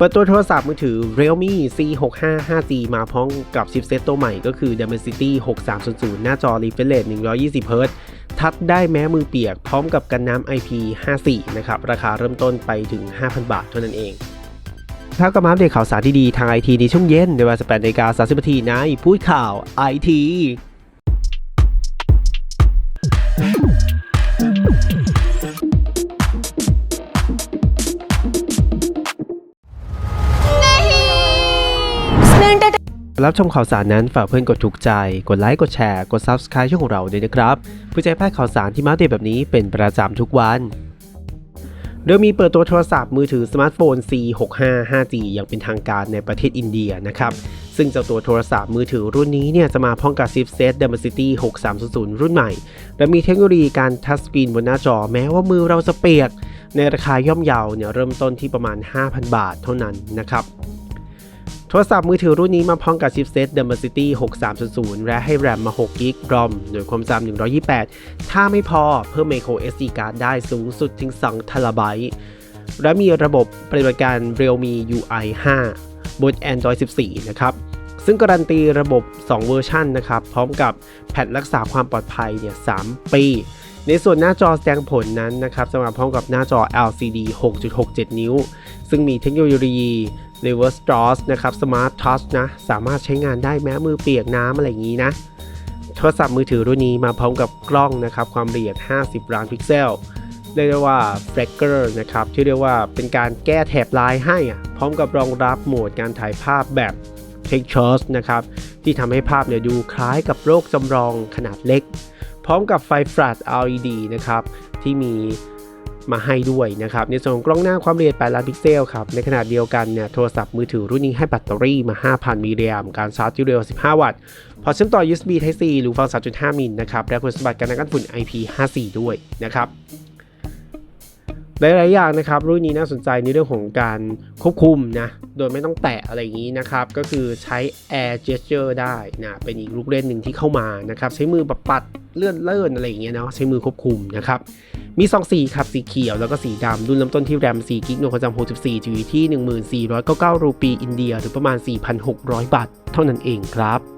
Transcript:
เปิดตัวโทรศัพท์มือถือ Realme C65 5G มาพร้อมกับชิปเซตตัวใหม่ก็คือ Dimensity 6300 หน้าจอ refresh rate 120 Hz ทัดได้แม้มือเปียกพร้อมกับกันน้ำ IP54 นะครับ ราคาเริ่มต้นไปถึง 5,000 บาทเท่านั้นเองถ้าก็มาอัปเดตข่าวสารที่ดีทางไอทีในช่วงเย็นในเวลา18นาฬิกา30นาทีในพูดข่าวไอที รับชมข่าวสารนั้นฝากเพื่อนกดถูกใจ กดไลค์กดแชร์กด Subscribe ช่องของเราด้วยนะครับเพื่อจะให้พลาดข่าวสารที่มาเดตแบบนี้เป็นประจำทุกวันโดยมีเปิดตัวโทรศัพท์มือถือสมาร์ทโฟน C65 5G อย่างเป็นทางการในประเทศอินเดียนะครับ ซึ่งเจ้าตัวโทรศัพท์มือถือรุ่นนี้เนี่ยจะมาพร้อมกับชิปเซต Dimensity 6300 รุ่นใหม่ และมีเทคโนโลยีการทัชสกรีนบนหน้าจอแม้ว่ามือเราจะเปียก ในราคาย่อมเยาเนี่ยเริ่มต้นที่ประมาณ 5,000 บาทเท่านั้นนะครับ โทรศัพท์มือถือรุ่นนี้มาพร้อมกับชิปเซต Dimensity 6300 และให้แรมมา 6 g b ROM โดยความจำ128 ถ้าไม่พอเพิ่ม micro SD card ได้สูงสุดถึง2 t b และมีระบบปฏิบัติการ Realme UI 5 บน Android 14 นะครับ ซึ่งการันตีระบบ 2 เวอร์ชันนะครับ พร้อมกับแพทรักษาความปลอดภัยเนี่ย 3 ปี ในส่วนหน้าจอแสดงผลนั้นนะครับจะมาพร้อมกับหน้าจอ LCD 6.67 นิ้ว ซึ่งมีเทคโนโลยี Reverse Draws นะครับ Smart Touch นะ สามารถใช้งานได้แม้มือเปียกน้ำอะไรอย่างนี้นะ โทรศัพท์มือถือรุ่นนี้มาพร้อมกับกล้องนะครับ ความละเอียด 50 ล้านพิกเซลเรียกได้ว่า f l a g e r นะครับ ที่เรียกว่าเป็นการแก้แถบลายให้พร้อมกับรองรับโหมดการถ่ายภาพแบบ Pictures นะครับ ที่ทำให้ภาพเนี่ยดูคล้ายกับโลกจำลองขนาดเล็ก พร้อมกับไฟ flat LED นะครับที่มีมาให้ด้วยนะครับ ในส่วนของกล้องหน้าความละเอียด 8 ล้านพิกเซลครับ ในขณะเดียวกันเนี่ยโทรศัพท์มือถือรุ่นนี้ให้แบตเตอรี่มา 5,000 มิลลิแอมป์การชาร์จที่เร็ว 15 วัตต์ พอเชื่อมต่อ USB Type C หรือฟัง 3.5 มิลนะครับ และคุณสมบัติการกันฝุ่น IP54 ด้วยนะครับ หลายๆอย่างนะครับรุ่นนี้น่าสนใจในเรื่องของการควบคุมนะโดยไม่ต้องแตะอะไรอย่างนี้นะครับ ก็คือใช้ Air Gesture ได้นะเป็นอีกลูกเล่นหนึ่งที่เข้ามานะครับใช้มือแบบปัดเลื่อนเลื่อนอะไรอย่างเงี้ยเนาะใช้มือควบคุมนะครับมี2สีครับสีเขียวแล้วก็สีดำรุ่นเริ่มต้นที่แรม4กิกหน่วยความจำ64จะอยู่ที่ 1499 รูปีอินเดีย หรือประมาณ 4,600 บาท เท่านั้นเองครับ